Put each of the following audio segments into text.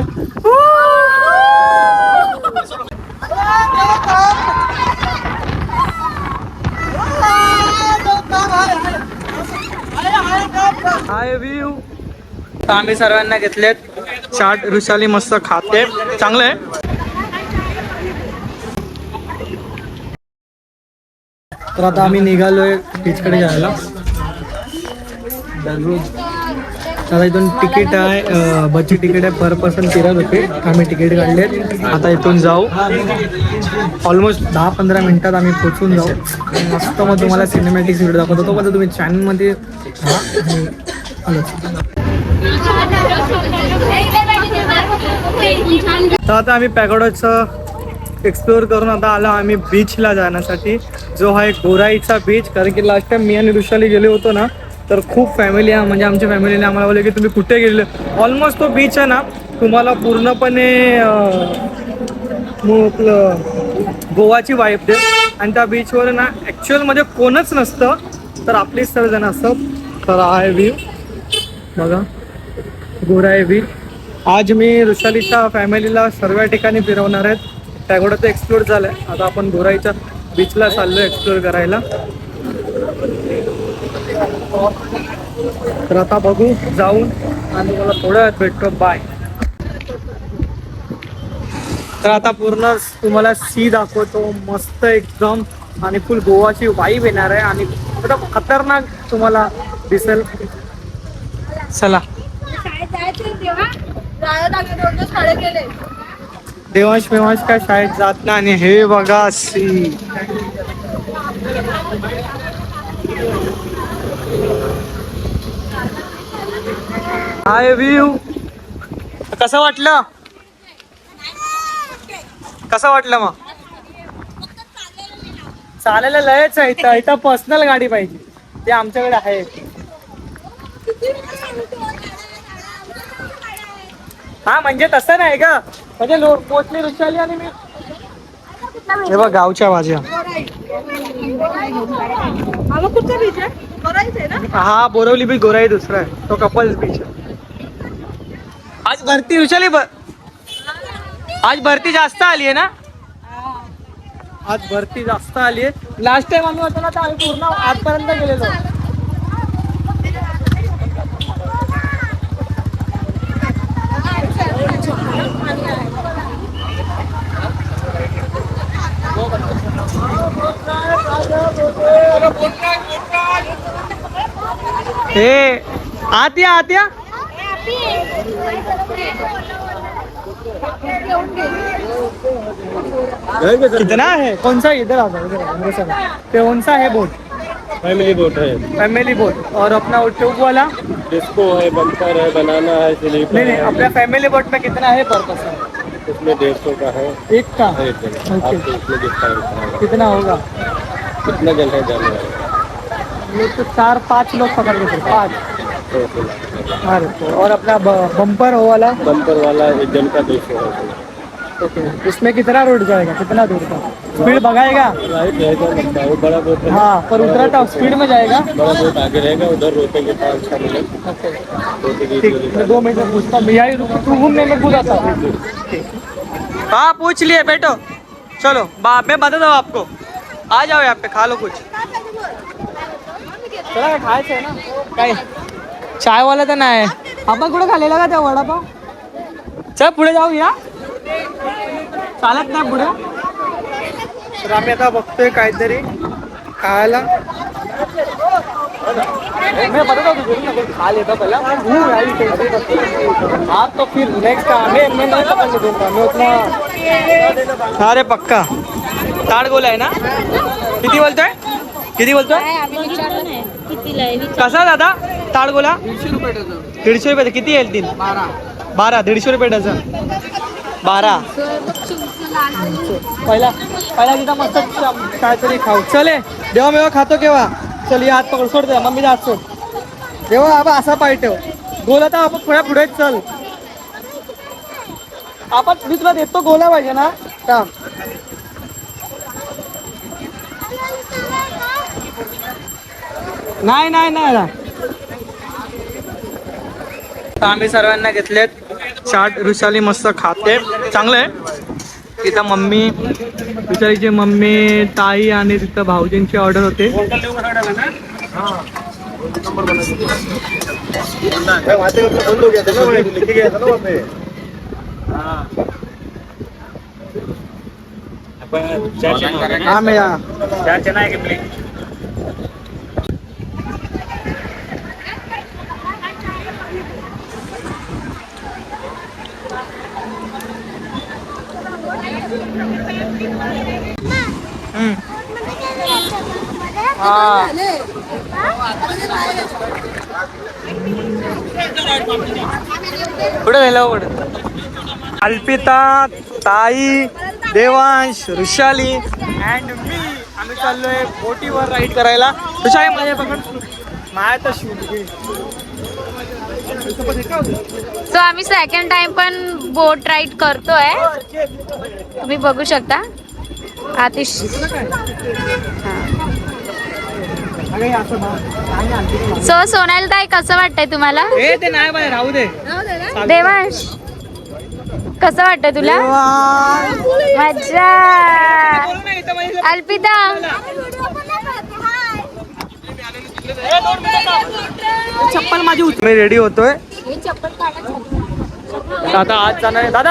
आपण हाय व्ह्यू. तर आम्ही सर्वांना घेतलेत चाट रुशाली मस्त खाते. चांगलं आहे? तर आता आम्ही निघालोय बीचकडे जायला. दररोज आता इथून तिकीट आहे बसची तिकीट आहे पर पर्सन तेरा रुपये आम्ही तिकीट काढले. आता इथून जाऊ. ऑलमोस्ट दहा पंधरा मिनिटात आम्ही पोचून जाऊ. मस्त मग तुम्हाला सिनेमॅटिक व्हिडिओ दाखवतो. तो पण तुम्ही चॅनलमध्ये. तर आता आम्ही पॅगोडाचं एक्सप्लोअर करून आता आलो आम्ही बीचला जाण्यासाठी. जो आहे गोराईचा बीच कारण की लास्ट टाइम मी आणि ऋषाली गेले होतो ना तर खूप फॅमिली आहे. म्हणजे आमच्या फॅमिलीने आम्हाला बोलले की तुम्ही कुठे गेले ऑलमोस्ट तो बीच आहे ना तुम्हाला पूर्णपणे मग गोवाची वाईफ दे. आणि त्या बीचवर ना ॲक्च्युअलमध्ये कोणच नसतं. तर आपलीच सर्वजण असतं तर आहे व्ह्यू बघा. गोराई बीच आज मी ऋषालीच्या फॅमिलीला सर्व ठिकाणी फिरवणार आहेत टॅगोडा तर एक्सप्लोर झालं आहे आता आपण गोराईच्या बीचला चाललो एक्सप्लोर करायला. तर आता बघू जाऊन आणि मला थोड्या वेळात भेटतो. बाय तर आता पूर्ण तुम्हाला सी दाखवतो. मस्त एकदम. आणि फुल गोवाची वाईब येणार आहे. आणि एकदम खतरनाक तुम्हाला दिसेल. चला. देवांश मेवांश काय शाळेत जात नाही. आणि हे बघा सी हाय व्ह्यू. कसं वाटलं? कसं वाटलं मग? चालायला लयच आहे इथं. इथं पर्सनल गाडी पाहिजे. ते आमच्याकडे आहे. हा म्हणजे तसं नाही का म्हणजे लोक पोचले रुचाली आणि मी हे बघ गावच्या भाज्या हा ना? हा बोरवली बीच गोराई दुसरा आहे. तो कपल्स बीच आहे. आज भरती ब आज भरती जास्त आली आहे ना? आज भरती जास्त आली आहे. लास्ट टाइम आम्ही होतो ना तर आम्ही पूर्ण आजपर्यंत गेलेलो. हे आत या आत या कितना है? कौन सा? इधर आ जाओ इधर मेरे साथ कौन सा है बोट फैमिली बोट है। फैमिली बोट और अपना ट्यूब वाला? डिस्को है बम्पर है बनाना है स्लीपर नहीं नहीं अपना फैमिली बोट में कितना है पर पर्सन उसमें डेढ़ सौ का है। एक का? एक है। कितना होगा? कितना जन है जाने वाले? ये तो चार पाँच लोग पकड़ चलो, पाँच। अरे तो और अपना बम्पर वाला? बम्पर वाला एक जन का दो सौ है। ओके उसमें कितना रोड जाएगा? कितना दूर का? स्पीड भगाएगा? है वो बड़ा बोट हाँ पर उतरा था स्पीड में जाएगा? बड़ा बोट आगे रहेगा उधर दो के मिनट में पूछता हूँ। भैया तू घूमने में पूछा था हाँ? पूछ लिए बैठो। चलो बा मैं बता दो आपको। आ जाओ यहाँ पे खा लो कुछ। चला खायचं आहे ना? काय चायवाला तर नाही आपण कुठं खाल्लेला का त्या वडापाव चल पुढे जाऊया चालत नाही पुढे? तर आम्ही आता बघतोय काहीतरी खायला. मैं बता दो तुझे ना कुछ खा लेता पहले भूख आई कैसे तो फिर नेक्स्ट मैं मैं नहीं पकड़ने दूंगा मैं उतना अरे पक्का. ताड गोला आहे ना? किती बोलतोय? किती बोलतोय? कसा दादा? ताड गोला? दीडशे रुपये. किती येईल तीन? बारा. बारा दीडशे रुपये डझन. बारा. पहिला पहिला तिथं मस्त काहीतरी खाऊ. चले देवा मेवा खातो केव्हा? चल या हात पकड सोड दे मम्मीचा हात सोड. देवा आबा असा पाय ठेव. गोला तर आपण थोड्या पुढे चल. आपण मी तुला देतो गोला पाहिजे ना? काम नाही नाही नाही. आम्ही सर्वांना घेतलेत. चाट ऋषाली मस्त खाते. चांगलं आहे. तिथं मम्मी ऋषालीची मम्मी ताई आणि तिथं भाऊजींची ऑर्डर होते. हा. मी पुढे नेलं पुढे अल्पिता ताई देवांश ऋषाली अँड मी. आम्ही चाललोय बोटीवर राईड करायला. ऋषाली माझ्या पकड. माझ्या तर सो आम्ही सेकंड टाइम पण बोट राईड करतोय. तुम्ही बघू शकता. आतिश. सो सोनाल ताई कसं वाटतंय तुम्हाला? ए ते नाही बाय राहू दे. देवांश कसं वाटतंय तुला? मज्जा. अल्पिता. चप्पल माझी उच- मी रेडी होतोय. आता आज जाणार आहे. दादा!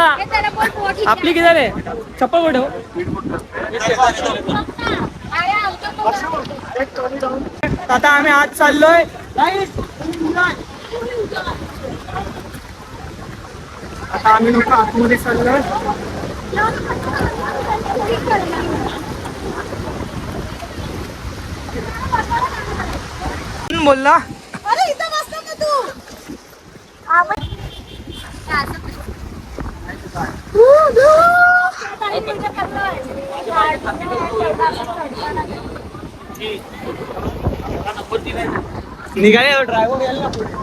आपली किती रे चप्पल कुठे? आता आम्ही आज चाललोय. आता आम्ही लोक आतमध्ये चाललोय. कोण बोलला? निघाले ड्रायव्हर यायला. पुढे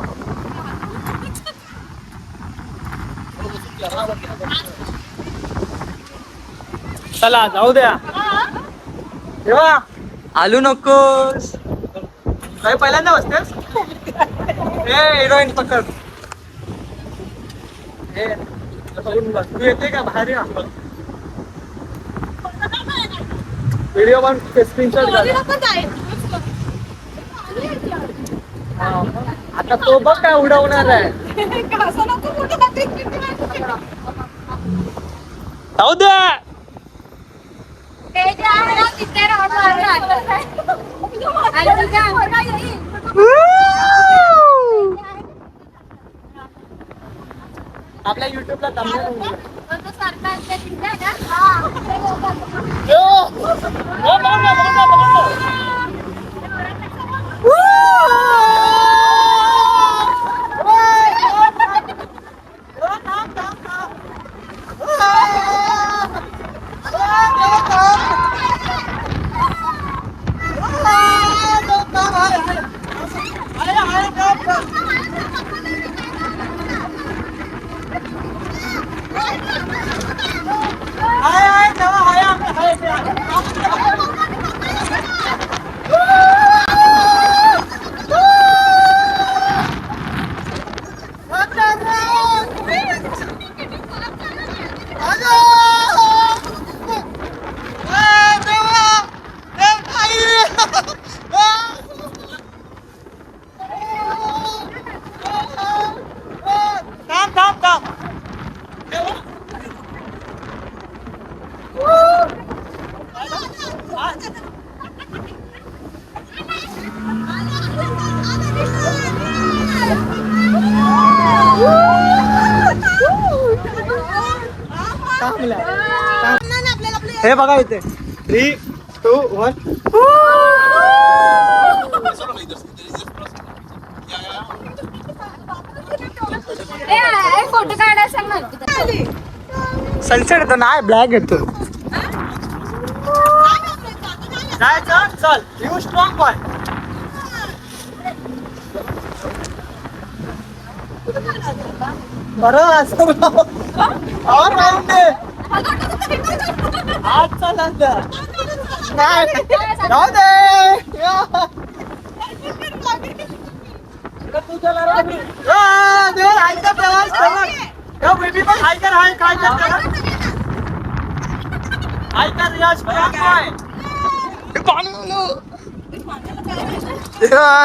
चला जाऊ द्या. तेव्हा आलू नकोस. काय पहिल्यांदा बसतेस? ए हिरोईन पकड. ए. तू येते का? बाहेर या व्हिडिओ पण स्क्रीनशॉट झाला आता तो बघ काय उडवणार आहे. जाऊ द्या आपल्या युट्यूबला thumbnail हे बघा इथे. थ्री टू वन फोटो काढायला सांग ना. सनसेट येतो नाही ब्लॅक येतो. जायचं चल यू स्ट्रॉंग बॉय बरं असं और आज चला नाही. जाऊ दे. चला रे. या, देव, ऐका प्रवास, प्रवास.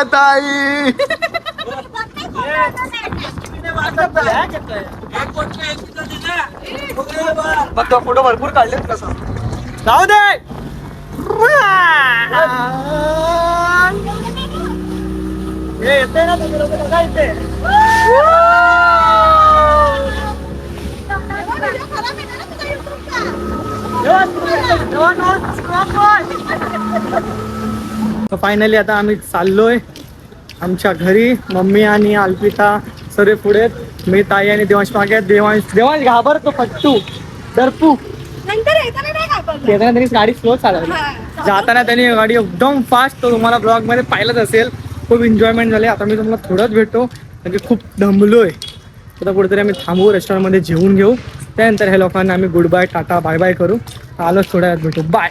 ताई. बघ फोटो भरपूर काढलेत कसं जाऊ दे. हे येते ना तुम्ही लोक फायनली आता आम्ही चाललोय. आमच्या घरी मम्मी आणि अल्पिता सर्व पुढे. आहेत. मी ताई आणि देवांश मागे. आहेत. देवांश देवांश घाबरतो फट्टू डरपू येताना त्यांनी गाडी स्लो चालवली. जाताना त्यांनी गाडी एकदम फास्ट तो तुम्हाला ब्लॉगमध्ये पाहिलंच असेल. खूप एन्जॉयमेंट झाले. आता मी तुम्हाला थोडंच भेटतो. म्हणजे खूप दमलोय. आता कुठेतरी आम्ही थांबू. रेस्टॉरंटमध्ये जेवून घेऊ. त्यानंतर ह्या लोकांना आम्ही good bye tata bye bye करू. आलोच थोड्या वेळात भेटू. बाय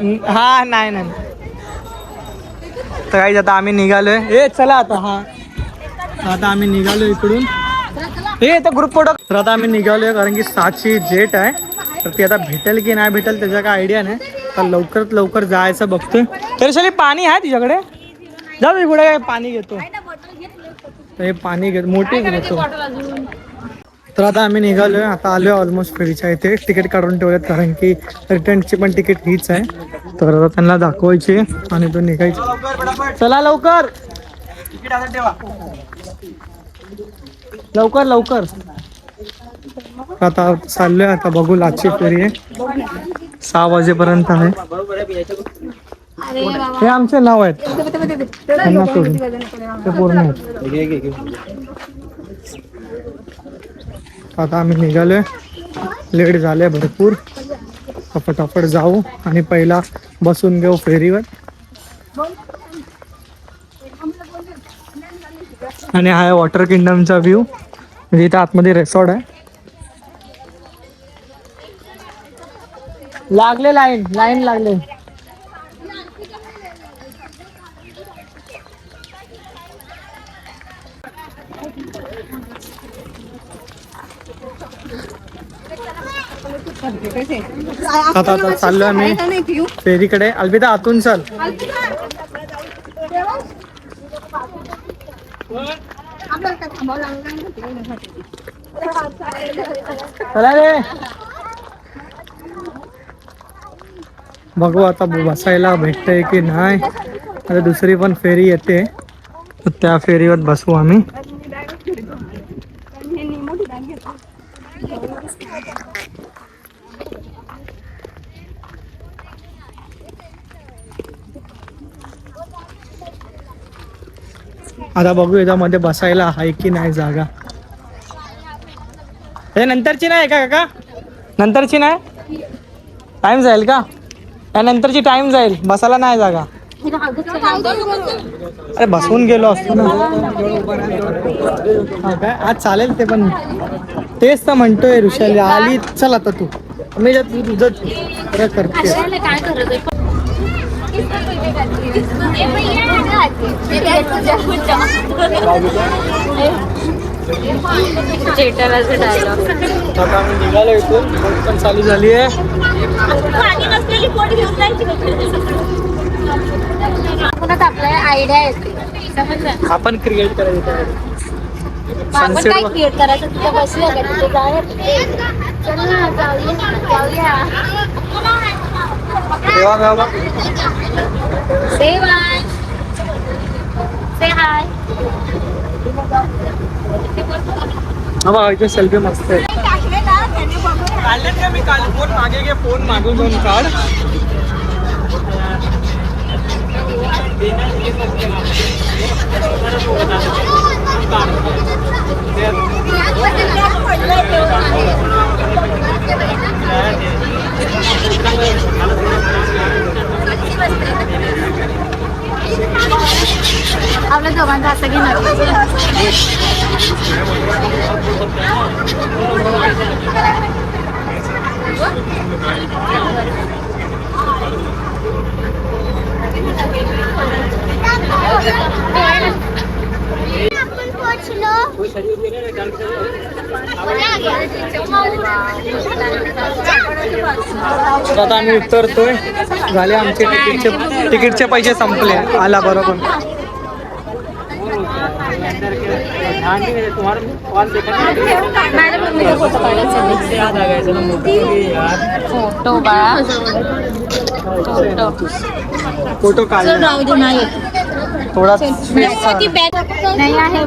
हा नाही नाही. तर काही आता आम्ही निघालोय. ए चला आता हा. आता आम्ही निघालो इकडून. हे आता ग्रुप फोटो तर आता आम्ही निघालोय कारण की सातची जेट आहे. तर ती आता भेटेल की नाही भेटेल त्याचा काय आयडिया नाही. तर लवकरात लवकर जायचं बघतोय. तरी शाली पाणी आहे तुझ्याकडे जाऊ दे पुढे काय पाणी घेतो तर हे पाणी घेतो मोठी घेतो. तर आता आम्ही निघालोय. आता आलोय ऑलमोस्ट फेरीच्या इथे. तिकीट काढून ठेवलेत कारण की रिटर्नची पण तिकीट हीच आहे. तर आता त्यांना दाखवायची आणि तो निघायची. चला लवकर. लवकर लवकर. आता चाललोय. आता बघू लाची फेरी आहे. सहा वाजेपर्यंत आहे. हे आमचे नाव आहेत. ते पूर्ण आहेत. आता आम्ही निघालोय लेट झाले भरपूर. फटाफट जाऊ आणि पहिला बसून घेऊ फेरीवर. आणि हा वॉटर किंगडमचा व्ह्यू. म्हणजे इथं आतमध्ये रेसॉर्ट आहे. लागले लाईन लाईन लागले. आता आता चाललो आम्ही. फेरीकडे. अलविदा आतून चल. चला रे. बघू आता बसायला भेटतंय की नाही. आता दुसरी पण फेरी येते. तर त्या फेरीवर बसू आम्ही. आता बघू याच्यामध्ये बसायला आहे की नाही जागा. हे नंतरची नाही का काका? नंतरची नाही? टाइम जाईल का? या नंतरची टाइम जाईल. बसायला नाही जागा. अरे बसवून गेलो असतो ना. काय? आज चालेल ते पण. तेच तर म्हणतोय ऋषाली. आली चल आता तू. मी जा- तू तुझं. खरं करते. डायलॉग आता आम्ही निघालो इथून. बोट पण चालू झाली आहे. आपणच आपल्याला आयडिया येते आपण क्रिएट करायचं आपण काय क्रिएट करायचं? तिथे बसूया का? तिथे जाऊया. जाऊया. तेव्हा गावा से बाय से हाय हा। इथे सेल्फी मस्त काढलेत का मी काल फ़ोन फ़ोन आपल्या दोघांचं असं घेणार आपण पोहोचलो तर आता आम्ही उतरतोय. झाले आमचे तिकीटचे तिकीटचे पैसे संपले. आला बरोबर. फोटो बाळा. नाही थोडा नाही आहे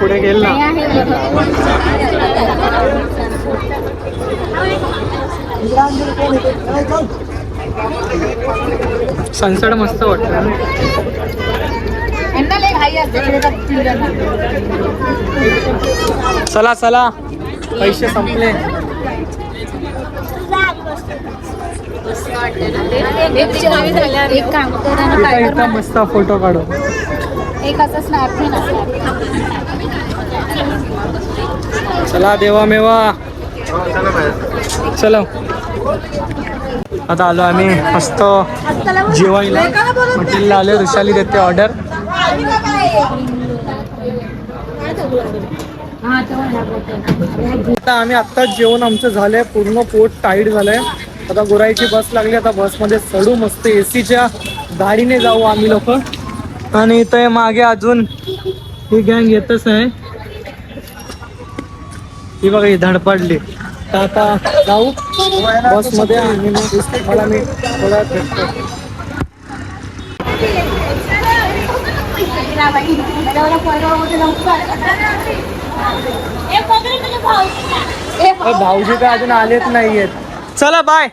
पुढे गेल ना. सनसेट मस्त वाटतं. चला चला. पैसे संपले. एक काम कर मस्त फोटो काढू एक असं स्नॅप घे ना चला देवा मेवा. चला. आता आलो आम्ही मस्त जेवायला. हॉटेलला आलो ऋषाली देते ऑर्डर आता आम्ही आत्ताच जेवण आमचं झालंय पूर्ण पोट टाईट झालंय. आता गोराईची बस लागली आता बसमध्ये चढू मस्त एसीच्या गाडीने जाऊ आम्ही लोक. आणि इथं मागे अजून ही गँग येतच आहे. ही बघा ही धडपडली. तर आता जाऊ. बसमध्ये आणि मग मला मी वेळात भेटतो. भाऊजी. काय अजून आलेच नाहीयेत. चला बाय